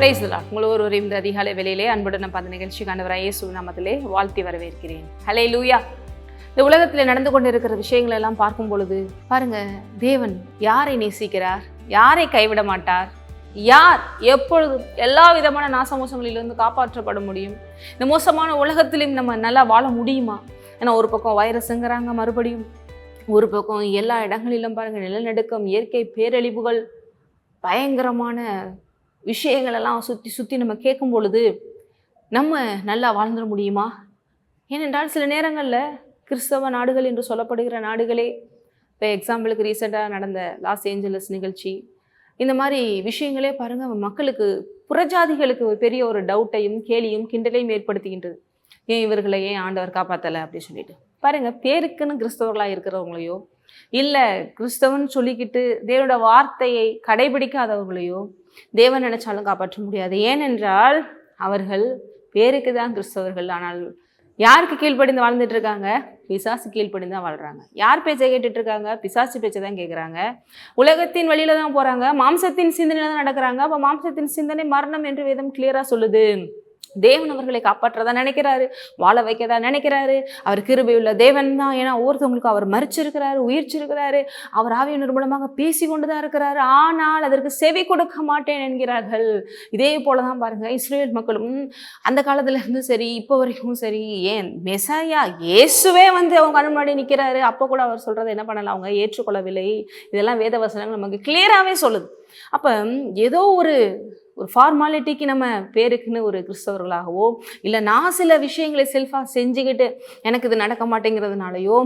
Price உங்களை ஒரு இந்த அதிகாலை வேலையிலே அன்புடன் நம்ம அந்த கண்டவர் ஆண்டவராக இயேசு நாமத்திலே வாழ்த்தி வரவேற்கிறேன். ஹலே லூயா இந்த உலகத்தில் நடந்து கொண்டிருக்கிற விஷயங்கள் எல்லாம் பார்க்கும் பொழுது பாருங்க தேவன் யாரை நேசிக்கிறார்? யாரை கைவிட மாட்டார்? யார் எப்பொழுதும் எல்லா விதமான நாசமோசங்களிலிருந்து காப்பாற்றப்பட முடியும்? இந்த மோசமான உலகத்திலையும் நம்ம நல்லா வாழ முடியுமா? ஏன்னா ஒரு பக்கம் வைரஸுங்கிறாங்க மறுபடியும். ஒரு பக்கம் எல்லா இடங்களிலும் பாருங்கள் நிலநடுக்கம் இயற்கை பேரழிவுகள் பயங்கரமான விஷயங்களெல்லாம் சுற்றி சுற்றி நம்ம கேட்கும் பொழுது நம்ம நல்லா வாழ்ந்துட முடியுமா? ஏனென்றால் சில நேரங்களில் கிறிஸ்தவ நாடுகள் என்று சொல்லப்படுகிற நாடுகளே இப்போ எக்ஸாம்பிளுக்கு ரீசெண்டாக நடந்த லாஸ் ஏஞ்சலஸ் நிகழ்ச்சி இந்த மாதிரி விஷயங்களே பாருங்கள் மக்களுக்கு புறஜாதிகளுக்கு ஒரு பெரிய ஒரு டவுட்டையும் கேலியும் கிண்டலையும் ஏற்படுத்துகின்றது. ஏன் இவர்களை ஏன் ஆண்டவர் காப்பாற்றலை அப்படின்னு சொல்லிட்டு. பாருங்கள் பேருக்குன்னு கிறிஸ்தவர்களாக இருக்கிறவங்களையோ இல்லை கிறிஸ்தவன் சொல்லிக்கிட்டு தேவனோட வார்த்தையை கடைபிடிக்காதவங்களையோ தேவன் நினைச்சாலும் காப்பாற்ற முடியாது. ஏனென்றால் அவர்கள் பேருக்கு தான் கிறிஸ்தவர்கள். ஆனால் யாருக்கு கீழ்ப்படிந்து வாழ்ந்துட்டு இருக்காங்க? பிசாசு கீழ்ப்படிந்து தான் வாழ்றாங்க. யார் பேச்சை கேட்டுட்டு இருக்காங்க? பிசாசு பேச்சை தான் கேட்குறாங்க உலகத்தின் வழியில தான் போறாங்க. மாம்சத்தின் சிந்தனையில தான் நடக்கிறாங்க. அப்போ மாம்சத்தின் சிந்தனை மரணம் என்று வேதம் கிளியரா சொல்லுது. தேவன் அவர்களை காப்பாற்றதா நினைக்கிறாரு வாழ வைக்கதா நினைக்கிறாரு. அவர் கிருபையுள்ள தேவன் தான். ஏன்னா ஒவ்வொருத்தவங்களுக்கும் அவர் மறிச்சிருக்கிறாரு உயிர்ச்சிருக்கிறாரு. அவர் ஆவியினர் மூலமாக பேசி கொண்டு தான் இருக்கிறாரு. ஆனால் அதற்கு செவி கொடுக்க மாட்டேன் என்கிறார்கள். இதே போல தான் பாருங்க இஸ்ரேல் மக்களும் அந்த காலத்துலேருந்து சரி இப்போ வரைக்கும் சரி. ஏன்? மெசாயா இயேசுவே வந்து அவங்க கண் முன்னாடி நிற்கிறாரு அப்போ கூட அவர் சொல்றதை என்ன பண்ணலாம் அவங்க ஏற்றுக்கொள்ளவில்லை. இதெல்லாம் வேத வசனங்கள் நமக்கு கிளியராகவே சொல்லுது. அப்போ ஏதோ ஒரு ஒரு ஃபார்மாலிட்டிக்கு நம்ம பேருக்குன்னு ஒரு கிறிஸ்தவர்களாகவோ இல்லை நான் சில விஷயங்களை செல்ஃபாக செஞ்சுக்கிட்டு எனக்கு இது நடக்க மாட்டேங்கிறதுனாலையோ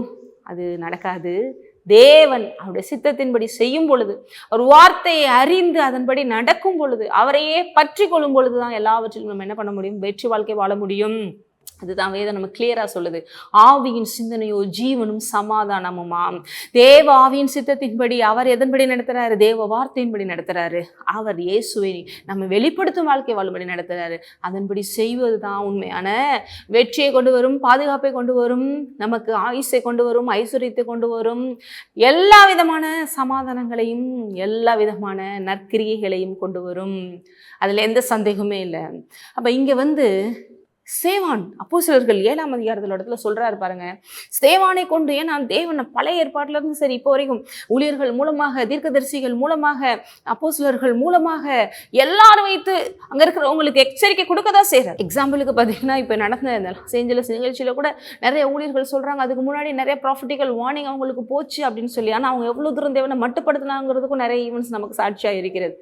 அது நடக்காது. தேவன் அவருடைய சித்தத்தின்படி செய்யும் பொழுது ஒரு வார்த்தையை அறிந்து அதன்படி நடக்கும் பொழுது அவரையே பற்றி கொள்ளும் பொழுது தான் எல்லாவற்றிலும் நம்ம என்ன பண்ண முடியும்? வெற்றி வாழ்க்கை வாழ முடியும். அதுதான் வேதம் நம்ம கிளியரா சொல்லுது. ஆவியின் சிந்தனையோ ஜீவனும் சமாதானமுமாம் தேவ ஆவியின் சித்தத்தின்படி அவர் எதன்படி நடத்துறாரு? தேவ வார்த்தையின்படி நடத்துறாரு. அவர் இயேசுவை நம்ம வெளிப்படுத்தும் வாழ்க்கை வாழும்படி நடத்துறாரு. அதன்படி செய்வது தான் உண்மையான வெற்றியை கொண்டு வரும் பாதுகாப்பை கொண்டு வரும் நமக்கு ஆயுசை கொண்டு வரும் ஐஸ்வர்யத்தை கொண்டு வரும். எல்லா விதமான சமாதானங்களையும் எல்லா விதமான நற்கிரியைகளையும் கொண்டு வரும். அதில் எந்த சந்தேகமே இல்லை. அப்போ இங்கே வந்து சேவான். அப்போ சிலர்கள் ஏழாம் அதிகாரத்தில் இடத்துல சொல்கிறார் பாருங்க. சேவானை கொண்டு ஏன் நான் தேவன் பழைய ஏற்பாட்டிலிருந்து சரி இப்போ வரைக்கும் ஊழியர்கள் மூலமாக தீர்க்கதரிசிகள் மூலமாக அப்போ சிலர்கள் மூலமாக எல்லாரும் வைத்து அங்கே இருக்கிறவங்களுக்கு எச்சரிக்கை கொடுக்க தான் செய்கிறார் எக்ஸாம்பிளுக்கு பார்த்தீங்கன்னா இப்போ நடந்த இந்த லாஸ் ஏஞ்சலஸ் கூட நிறைய ஊழியர்கள் சொல்கிறாங்க அதுக்கு முன்னாடி நிறைய ப்ராஃபிட்டிக்கல் வார்னிங் அவங்களுக்கு போச்சு அப்படின்னு சொல்லி. ஆனால் அவங்க எவ்வளோ தூரம் தேவனை மட்டுப்படுத்தினாங்கிறதுக்கும் நிறைய ஈவெண்ட்ஸ் நமக்கு சாட்சியாக இருக்கிறது.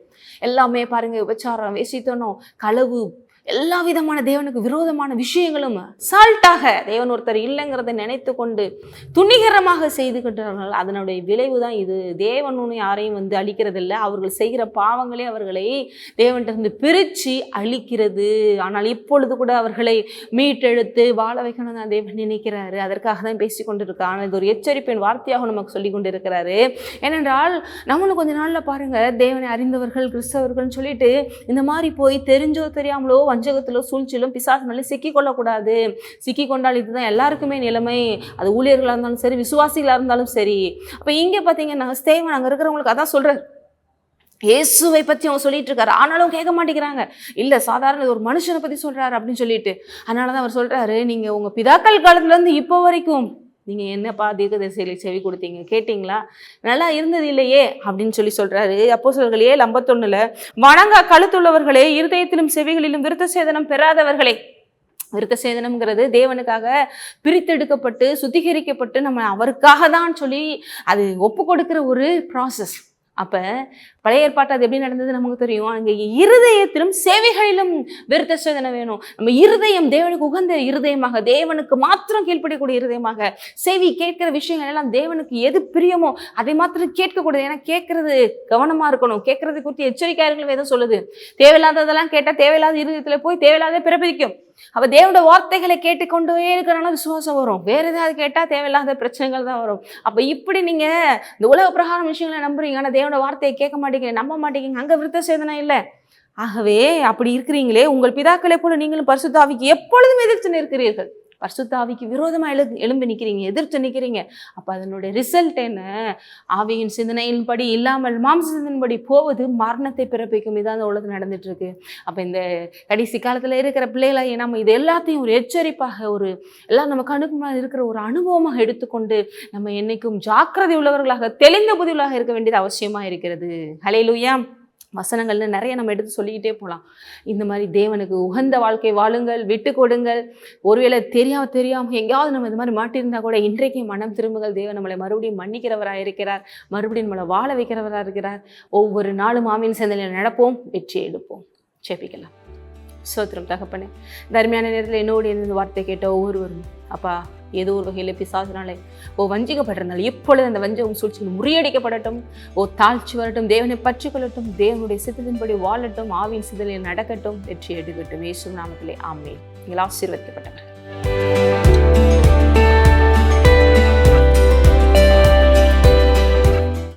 எல்லாமே பாருங்கள் விபச்சாரம் வேசித்தனம் களவு எல்லா விதமான தேவனுக்கு விரோதமான விஷயங்களும் சால்ட்டாக தேவன் ஒருத்தர் இல்லைங்கிறத நினைத்து கொண்டு துணிகரமாக செய்து கொண்டார்கள் அதனுடைய விளைவு தான் இது. தேவன் ஒன்று யாரையும் வந்து அழிக்கிறதில்ல. அவர்கள் செய்கிற பாவங்களே அவர்களை தேவன்கிட்ட பிரித்து அழிக்கிறது. ஆனால் இப்பொழுது கூட அவர்களை மீட்டெடுத்து வாழ வைக்கணும் தான் தேவன் நினைக்கிறாரு. அதற்காக தான் பேசி கொண்டிருக்கார். ஆனால் இது ஒரு எச்சரிப்பின் வார்த்தையாக நமக்கு சொல்லி கொண்டு இருக்கிறாரு ஏனென்றால் நம்மளும் கொஞ்ச நாளில் பாருங்கள் தேவனை அறிந்தவர்கள் கிறிஸ்தவர்கள்னு சொல்லிட்டு இந்த மாதிரி போய் தெரிஞ்சோ தெரியாமலோ வஞ்சகத்திலோ சூழ்ச்சியிலும் பிசாசினாலும் சிக்கி கொள்ளக்கூடாது. சிக்கி கொண்டால் இதுதான் எல்லாருக்குமே நிலைமை. அது ஊழியர்களாக இருந்தாலும் சரி விசுவாசிகளாக இருந்தாலும் சரி. அப்போ இங்கே பார்த்தீங்கன்னா ஸ்தேவன் அங்கே இருக்கிறவங்களுக்கு அதான் சொல்கிறார் இயேசுவை பற்றி அவங்க சொல்லிட்டு இருக்காரு. ஆனாலும் கேட்க மாட்டேங்கிறாங்க. இல்லை சாதாரண ஒரு மனுஷனை பற்றி சொல்கிறாரு அப்படின்னு சொல்லிட்டு. அதனால தான் அவர் சொல்கிறாரு நீங்கள் உங்கள் பிதாக்கள் காலத்துலேருந்து இப்போ வரைக்கும் நீங்கள் என்னப்பா தீர்க்கதரிசிகளை செவி கொடுத்தீங்க? கேட்டிங்களா? நல்லா இருந்தது இல்லையே? அப்படின்னு சொல்லி சொல்கிறாரு அப்போ சொல்கள் ஏழு வணங்க கழுத்துள்ளவர்களே இருதயத்திலும் செவிகளிலும் விருத்த சேதனம் பெறாதவர்களே. விருத்த சேதனம்ங்கிறது தேவனுக்காக பிரித்தெடுக்கப்பட்டு சுத்திகரிக்கப்பட்டு நம்ம அவருக்காக தான் சொல்லி அது ஒப்பு கொடுக்குற ஒரு ப்ராசஸ் அப்போ பழைய ஏற்பாட்டு அது எப்படி நடந்தது நமக்கு தெரியும்? அங்கே இருதயத்திலும் சேவைகளிலும் விருத்த சோதனை வேணும். நம்ம இருதயம் தேவனுக்கு உகந்த இருதயமாக தேவனுக்கு மாத்திரம் கீழ்ப்படக்கூடிய இருதயமாக செவி கேட்கிற விஷயங்கள் எல்லாம் தேவனுக்கு எது பிரியமோ அதை மாத்திரம் கேட்கக்கூடாது. ஏன்னா கேட்கறது கவனமா இருக்கணும். கேட்கறது குறித்து எச்சரிக்கையாளர்கள் எதுவும் சொல்லுது. தேவையில்லாததெல்லாம் கேட்டால் தேவையில்லாத இருதயத்தில் போய் தேவையில்லாத பிறப்பிக்கும். அவ தேவோட வார்த்தைகளை கேட்டுக்கொண்டே இருக்கிறனால விசுவாசம் வரும். வேற ஏதாவது கேட்டால் தேவையில்லாத பிரச்சனைகள் தான் வரும். அப்போ இப்படி நீங்க இந்த உலக பிரகாரம் விஷயங்களை நம்புறீங்க. ஆனா தேவனோட வார்த்தையை கேட்க மாட்டேங்க. நம்ப மாட்டேங்கிறீங்க அங்கே விருத்த சேதனை இல்லை. ஆகவே அப்படி இருக்கிறீங்களே உங்கள் பிதாக்களை போல நீங்களும் பரிசுத்தாவிக்கு எப்பொழுதும் எதிர்த்து நிற்கிறீர்கள். பர்சுத்தாவிக்கு விரோதமாக எழு எழும்பி நிற்கிறீங்க எதிர்த்து நிற்கிறீங்க அப்போ அதனுடைய ரிசல்ட் என்ன? ஆவியின் சிந்தனையின்படி இல்லாமல் மாம்ச சிந்தனையின்படி போவது மரணத்தை பிறப்பிக்கும். இதான் அந்த உலகம் நடந்துட்டுருக்கு. அப்போ இந்த கடைசி காலத்தில் இருக்கிற பிள்ளைகளை நம்ம இது எல்லாத்தையும் ஒரு எச்சரிப்பாக ஒரு எல்லாம் நம்ம கணுக்கு முன்னாடி இருக்கிற ஒரு அனுபவமாக எடுத்துக்கொண்டு நம்ம என்றைக்கும் ஜாக்கிரதை உள்ளவர்களாக தெளிந்த புதிவுகளாக இருக்க வேண்டியது அவசியமாக இருக்கிறது. ஹலேலூயா வசனங்கள்னு நிறைய நம்ம எடுத்து சொல்லிக்கிட்டே போகலாம் இந்த மாதிரி தேவனுக்கு உகந்த வாழ்க்கை வாழுங்கள் விட்டு கொடுங்கள். ஒருவேளை தெரியாம தெரியாமல் எங்கேயாவது நம்ம இந்த மாதிரி மாட்டியிருந்தா கூட இன்றைக்கு மனம் திரும்புங்கள். தேவன் நம்மளை மறுபடியும் மன்னிக்கிறவராக இருக்கிறார். மறுபடியும் நம்மளை வாழ வைக்கிறவராக இருக்கிறார். ஒவ்வொரு நாளும் மாமியின் சிந்தனையில் நடப்போம் வெற்றி எடுப்போம். செபிக்கலாம் சோத்திரம் தகப்பனே தர்மையான நேரத்தில் என்னோடு இந்த வார்த்தை கேட்ட ஒவ்வொருவரும் அப்பா ஏதோ ஒரு வகையில் பிசாசினாலே ஓ வஞ்சிக்கப்படுறதுனால இப்பொழுது அந்த வஞ்சகம் சூழ்ச்சிகள் முறியடிக்கப்படட்டும். ஓ தாழ்ச்சி வரட்டும் தேவனை பற்றி கொள்ளட்டும் தேவனுடைய சித்தத்தின்படி வாழட்டும் ஆவின் சிதலில் நடக்கட்டும். வெற்றி எடுக்கட்டும் இயேசு நாமத்திலே ஆமே நீங்கள் ஆசீர்வதிக்கப்பட்டவர்